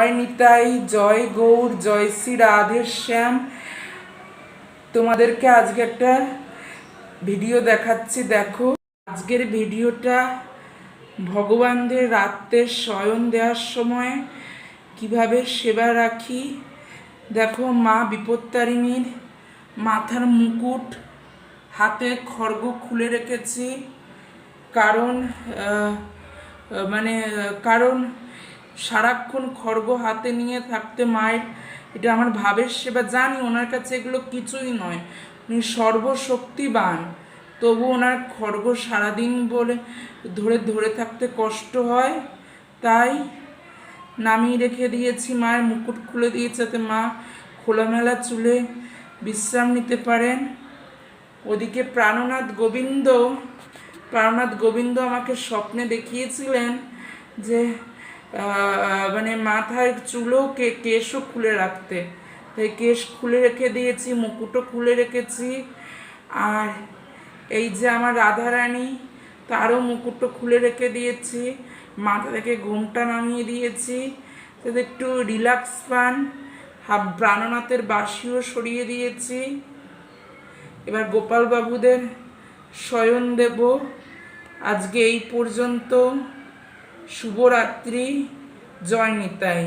জয় নিতাই জয় গৌর, জয় শ্রী রাধের শ্যাম। তোমাদেরকে আজকে একটা ভিডিও দেখাচ্ছি, দেখো। আজকের ভিডিওটা ভগবানদের রাত্রে শয়ন দেওয়ার সময় কীভাবে সেবা রাখি। দেখো, মা বিপত্তারিণীর মাথার মুকুট হাতে খড়গ খুলে রেখেছি। কারণ মানে কারণ সারাক্ষণ খর্গ হাতে নিয়ে থাকতে মায়ের, এটা আমার ভাবের সেবা, জানি ওনার কাছে এগুলো কিছুই নয়। উনি সর্বশক্তিবান। তবু ওনার খড়গ সারাদিন বলে ধরে ধরে থাকতে কষ্ট হয়। তাই নামিয়ে রেখে দিয়েছি মায়ের মুকুট খুলে দিয়েছে যাতে মা খোলামেলা চুলে বিশ্রাম নিতে পারেন। ওদিকে প্রাণনাথ গোবিন্দ প্রাণনাথ গোবিন্দ আমাকে স্বপ্নে দেখিয়েছিলেন যে মানে মাথায় চুলও কে, কেশও খুলে রাখতে। তাই কেশ খুলে রেখে দিয়েছি, মুকুটও খুলে রেখেছি। আর এই যে আমার রাধারানী, তারও মুকুটও খুলে রেখে দিয়েছি। মাথা থেকে ঘুমটা নামিয়ে দিয়েছি। যাতে একটু রিল্যাক্স পান। হাব প্রাণনাথের বাসিও সরিয়ে দিয়েছি। এবার গোপাল বাবুদের শয়ন দেব। আজকে এই পর্যন্ত। শুভরাত্রি জয় নিতাই।